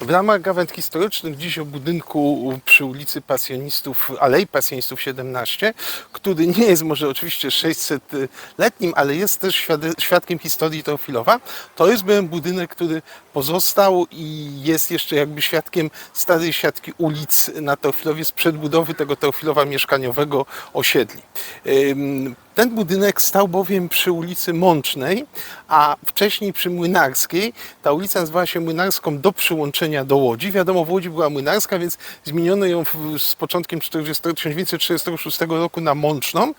W ramach gawęd historycznych dziś o budynku przy ulicy Pasjonistów, Alei Pasjonistów 17, który nie jest może oczywiście 600-letnim, ale jest też świadkiem historii Teofilowa. To jest byłem budynek, który pozostał i jest jeszcze jakby świadkiem starej siatki ulic na Teofilowie sprzed budowy tego Teofilowa mieszkaniowego osiedli. Ten budynek stał bowiem przy ulicy Mącznej, a wcześniej przy Młynarskiej. Ta ulica nazywała się Młynarską do przyłączenia do Łodzi. Wiadomo, w Łodzi była Młynarska, więc zmieniono ją z początkiem 40, 1946 roku na Mączną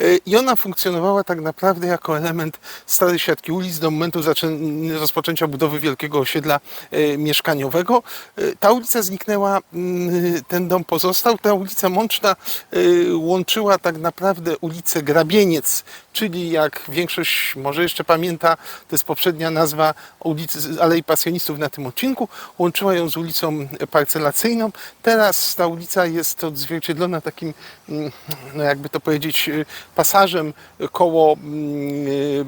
Y, i ona funkcjonowała tak naprawdę jako element starej siatki ulic do momentu rozpoczęcia budowy wielkiego osiedla y, mieszkaniowego. Y, Ta ulica zniknęła, mm, ten dom pozostał. Ta ulica Mączna łączyła tak naprawdę ulicę Grabieniec, czyli jak większość może jeszcze pamięta, to jest poprzednia nazwa ulicy Alei Pasjonistów na tym odcinku, łączyła ją z ulicą parcelacyjną. Teraz ta ulica jest odzwierciedlona takim, mm, no jakby to powiedzieć, y, pasażem koło mm, y,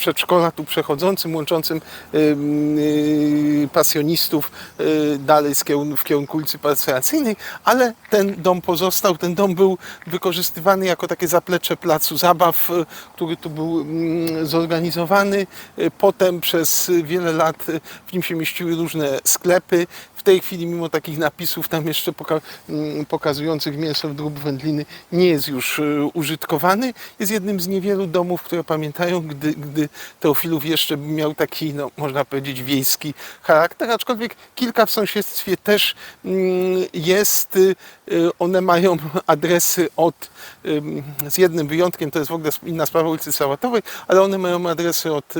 przedszkola tu przechodzącym, łączącym y, pasjonistów y, dalej w kierunku ulicy parcelacyjnej, ale ten dom pozostał. Ten dom był wykorzystywany jako takie zaplecze placu zabaw, y, który tu był zorganizowany. Potem przez wiele lat w nim się mieściły różne sklepy. W tej chwili, mimo takich napisów tam jeszcze poka- pokazujących mięso w drób wędliny, nie jest już użytkowany. Jest jednym z niewielu domów, które pamiętają, gdy, gdy Teofilów jeszcze miał taki, no, można powiedzieć, wiejski charakter, aczkolwiek kilka w sąsiedztwie też mm, jest. y, y, One mają adresy od, ym, z jednym wyjątkiem, to jest w ogóle inna sprawa ulicy Sałatowej, ale one mają adresy od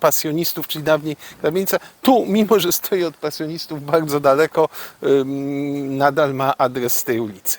pasjonistów, czyli dawniej Grabienica. Tu, mimo że stoi od pasjonistów bardzo daleko, ym, nadal ma adres tej ulicy.